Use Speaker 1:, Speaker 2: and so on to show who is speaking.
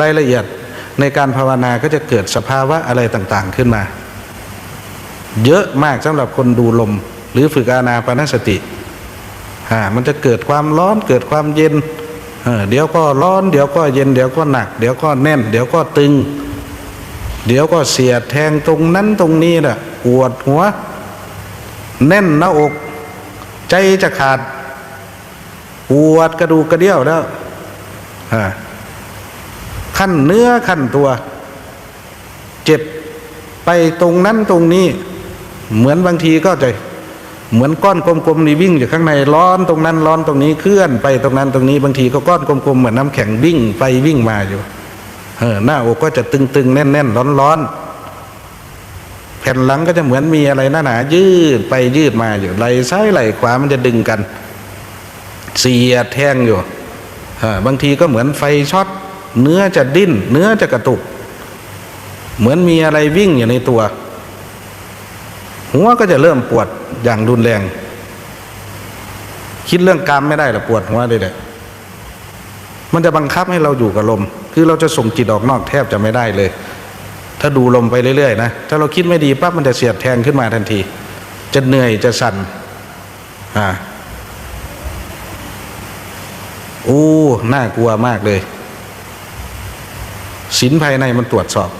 Speaker 1: รายละเอียดในการภาวนาก็จะเกิดสภาวะอะไรต่างๆขึ้นมา เยอะมากสำหรับคนดูลม หรือฝึกอานาปานสติอ่ามันจะเกิดความร้อนเกิดความเย็นเออเดี๋ยวก็ร้อน เดี๋ยวก็เย็น เดี๋ยวก็หนัก เดี๋ยวก็แน่น เดี๋ยวก็ตึง เดี๋ยวก็เสียดแทงตรงนั้นตรงนี้น่ะปวดหัว แน่นหน้าอก ใจจะขาดปวดกระดูกกระเดี่ยวแล้วอ่า ขั้นเนื้อขั้นตัว เจ็บไปตรงนั้นตรงนี้ เหมือนบางทีก็จะเหมือนก้อนกลมๆนี่วิ่งอยู่ข้างในร้อนตรงนั้นร้อนตรงนี้เคลื่อนไปตรงนั้นตรงนี้ บางทีก็ก้อนกลมๆเหมือนน้ำแข็งวิ่งไปวิ่งมาอยู่เออหน้าอกก็จะตึงๆแน่นๆร้อนๆแผ่นหลังก็จะเหมือนมีอะไรหนาๆยืดไปยืดมาอยู่ไหลซ้ายไหลขวามันจะดึงกัน เสียดแทงอยู่บางทีก็เหมือนไฟช็อต เนื้อจะดิ้น เนื้อจะกระตุก เหมือนมีอะไรวิ่งอยู่ในตัว หัวก็จะเริ่มปวดอย่างรุนแรง คิดเรื่องกรรมไม่ได้หรอปวดหัวเลยแหละมันจะบังคับให้เราอยู่กับลม คือเราจะส่งจิตออกนอกแทบจะไม่ได้เลย ถ้าดูลมไปเรื่อยๆนะถ้าเราคิดไม่ดีปั๊บมันจะเสียดแทงขึ้นมาทันที จะเหนื่อยจะสั่นอ่าโอ้น่ากลัวมากเลย ศีลภายในมันตรวจสอบ